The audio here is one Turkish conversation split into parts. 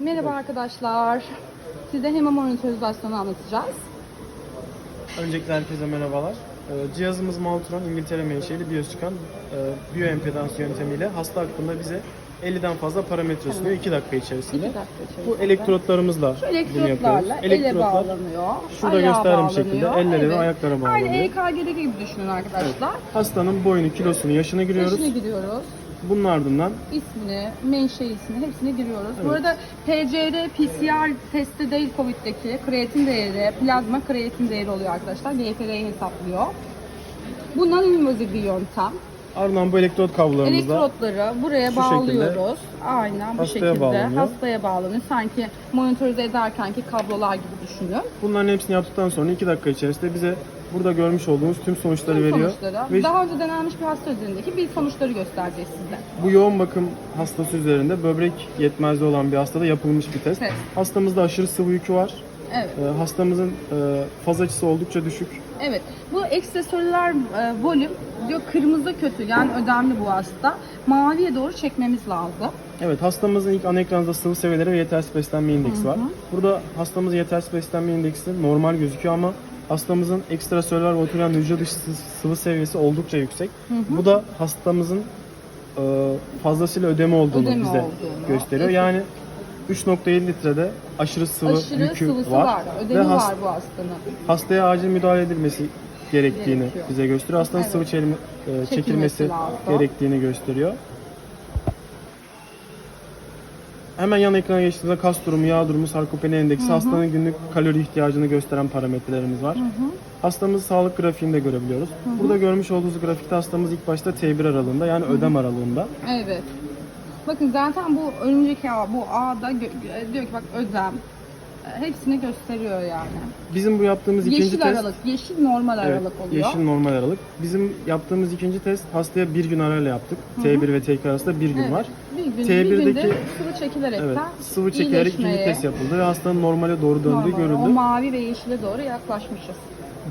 Merhaba arkadaşlar. Size hemomonitorizasyonu anlatacağız. Öncelikle herkese merhabalar. Ee, Cihazımız Maltron İngiltere menşeli Bioscan e, bioimpedans yöntemiyle hasta hakkında bize 50'den fazla parametre sunuyor 2 dakika içerisinde. İki dakika Bu içerisinde. elektrotlarımızla Şu bunu yapıyoruz. elektrotlarla ele bağlanıyor. şurada ayağa gösterdiğim şekilde bağlanıyor. ellere ve ayaklara Aynı bağlanıyor. EKG'deki gibi düşünün arkadaşlar. Hastanın boyunu, kilosunu, yaşını giriyoruz. Yaşına giriyoruz. Bunun ardından ismini, menşeisini hepsini giriyoruz. Bu arada PCR, PCR testi değil COVID'deki kreatin değeri, plazma kreatin değeri oluyor arkadaşlar. GFR'yi hesaplıyor. Bundan invazif bir yöntem. ardından bu elektrot kablolarımızla Elektrotları buraya bağlıyoruz. Aynen bu hastaya şekilde bağlanıyor. hastaya bağlanıyor. Sanki monitorize ederkenki kablolar gibi düşünün. bunların hepsini yaptıktan sonra 2 dakika içerisinde bize burada görmüş olduğumuz tüm sonuçları Tüm veriyor. sonuçları. Ve Daha önce denenmiş bir hasta üzerindeki bir sonuçları göstereceğiz size. Bu yoğun bakım hastası üzerinde böbrek yetmezliği olan bir hastada yapılmış bir test. Test. Hastamızda aşırı sıvı yükü var. Evet. Ee, hastamızın e, faz açısı oldukça düşük. Evet. Bu ekstresörler e, volüm diyor kırmızı kötü yani ödemli bu hasta. Maviye doğru çekmemiz lazım. Evet hastamızın ilk ana ekranında sıvı seviyeleri ve yetersiz beslenme indeksi var. Burada hastamızın yetersiz beslenme indeksi normal gözüküyor ama hastamızın ekstrasörler voltülen hücre dışı sı- sıvı seviyesi oldukça yüksek. Bu da hastamızın e, fazlasıyla ödeme olduğunu Ödeme bize olduğunu. gösteriyor. Evet. Yani 3.7 litrede aşırı sıvı Aşırı yükü sıvısı var. var. Ödemi ve has- var bu hastanın. hastaya acil müdahale edilmesi gerektiğini Gerekiyor. bize gösteriyor. Hastanın Evet. sıvı e, çekilmesi, Çekilmesi gerektiğini gösteriyor. Hemen yan ekrana geçtiğimizde kas durumu, yağ durumu, sarkopeni endeksi, hastanın günlük kalori ihtiyacını gösteren parametrelerimiz var. Hastamızı sağlık grafiğinde görebiliyoruz. Burada görmüş olduğunuz grafikte hastamız ilk başta T1 aralığında yani ödem aralığında. Evet. Bakın zaten bu önümüzdeki A, bu gö- diyor ki bak ödem. Hepsini gösteriyor yani. Bizim bu yaptığımız ikinci Yeşil test aralık, yeşil normal Evet, aralık oluyor. yeşil normal aralık. Bizim yaptığımız ikinci test hastaya bir gün arayla yaptık. T1 ve T2 arasında bir gün Evet. var. Bir gün, bir T1'deki günde sıvı çekilerekten Evet, sıvı çekilerek ikinci test yapıldı ve hastanın normale doğru döndüğü normal, O görüldü. mavi ve yeşile doğru yaklaşmışız.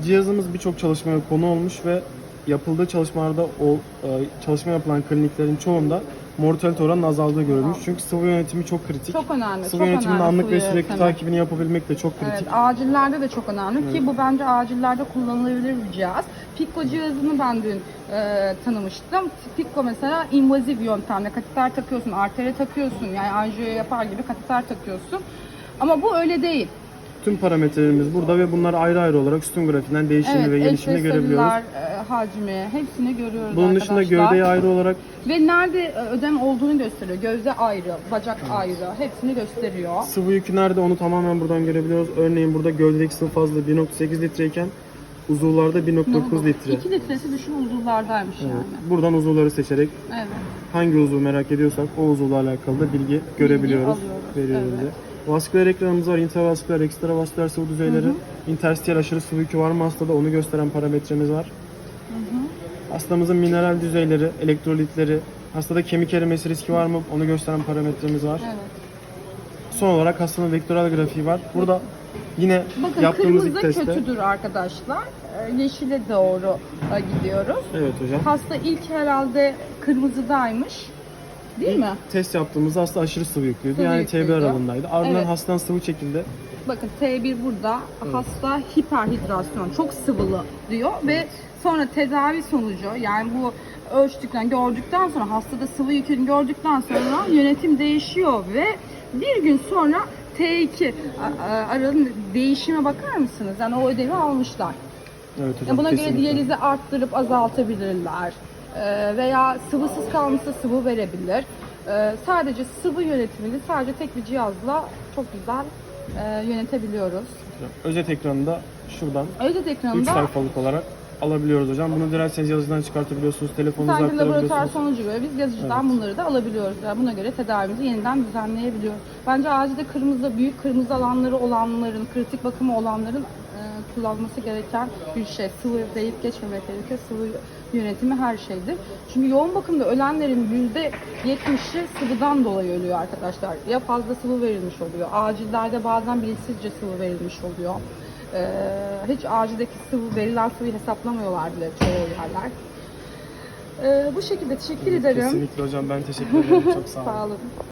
Cihazımız birçok çalışmaya konu olmuş ve yapıldığı çalışmalarda o e, çalışma yapılan kliniklerin çoğunda mortalite oranının azaldığı görülmüş. Çünkü sıvı yönetimi çok kritik. Çok önemli. sıvı çok yönetiminin önemli anlık ve sürekli yönetimi. takibini yapabilmek de çok Evet, kritik. acillerde de çok önemli ki bu bence acillerde kullanılabilir bir cihaz. Pico cihazını ben dün e, tanımıştım. Pico mesela invazif yöntemle kateter takıyorsun, artere takıyorsun. Yani anjiyo yapar gibi kateter takıyorsun. Ama bu öyle değil. Tüm parametrelerimiz burada ve bunları ayrı ayrı olarak sütun grafiğinden değişimini Evet, ve gelişimini görebiliyoruz. ekstresellüler, e, hacmi hepsini görüyoruz Bunun dışında arkadaşlar. gövdeye ayrı olarak Ve nerede e, ödem olduğunu gösteriyor. Gözde ayrı, bacak ayrı. Hepsini gösteriyor. sıvı yükü nerede onu tamamen buradan görebiliyoruz. Örneğin burada gövdedeki sıvı fazla 1.8 litreyken uzuvlarda 1.9 litre. 2 litresi düşün uzuvlardaymış yani. Buradan uzuvları seçerek Evet. hangi uzuvu merak ediyorsak o uzuvla alakalı da bilgi görebiliyoruz, alıyoruz, veriyor evet. bize. Vasküler ekranımız var, intravasküler, ekstravasküler sıvı düzeyleri, interstiyel aşırı sıvı yükü var mı hastada onu gösteren parametremiz var. Hastamızın mineral düzeyleri, elektrolitleri, hastada kemik erimesi riski var mı onu gösteren parametremiz var. Evet. Son olarak hastanın vektörel grafiği var. Burada yine Bakın yaptığımız ilk testte. kötüdür arkadaşlar. Ee, Yeşile doğru e, gidiyoruz. Evet hocam. Hasta ilk herhalde kırmızıdaymış. Değil mi? Test yaptığımızda hasta aşırı sıvı yüklüydü. Sıvı yani yüklüydü. TB aralığındaydı. Ardından Evet. hastanın sıvı çekildi. Bakın T1 burada. Hasta hiperhidrasyon, çok sıvılı diyor ve sonra tedavi sonucu yani bu ölçtükten gördükten sonra hastada sıvı yükünü gördükten sonra yönetim değişiyor ve bir gün sonra T2 a- a- aralığın değişime bakar mısınız? Yani o ödevi almışlar. Evet hocam. Ya buna göre kesinlikle. diyalizi arttırıp azaltabilirler. Ee, veya sıvısız kalmışsa sıvı verebilir. Ee, sadece sıvı yönetimini sadece tek bir cihazla çok güzel e, yönetebiliyoruz. Özet ekranında şuradan Özet 3 ekranında sayfalık olarak alabiliyoruz hocam. Bunu dilerseniz yazıcıdan çıkartabiliyorsunuz, telefonunuza sanki laboratuvar aktarabiliyorsunuz. sonucu göre biz yazıcıdan bunları da alabiliyoruz. Yani buna göre tedavimizi yeniden düzenleyebiliyoruz. Bence acilde kırmızı, büyük kırmızı alanları olanların, kritik bakımı olanların kullanması gereken bir şey. Sıvı deyip geçmemek gerekiyor. Sıvı yönetimi her şeydir. Çünkü yoğun bakımda ölenlerin yüzde 70'i sıvıdan dolayı ölüyor arkadaşlar. Ya fazla sıvı verilmiş oluyor. Acillerde bazen bilinçsizce sıvı verilmiş oluyor. Ee, hiç acildeki sıvı, verilen sıvıyı hesaplamıyorlar bile çoğu yerler. Ee, bu şekilde teşekkür ederim. Kesinlikle hocam ben teşekkür ederim. Çok sağ olun. Sağ olun.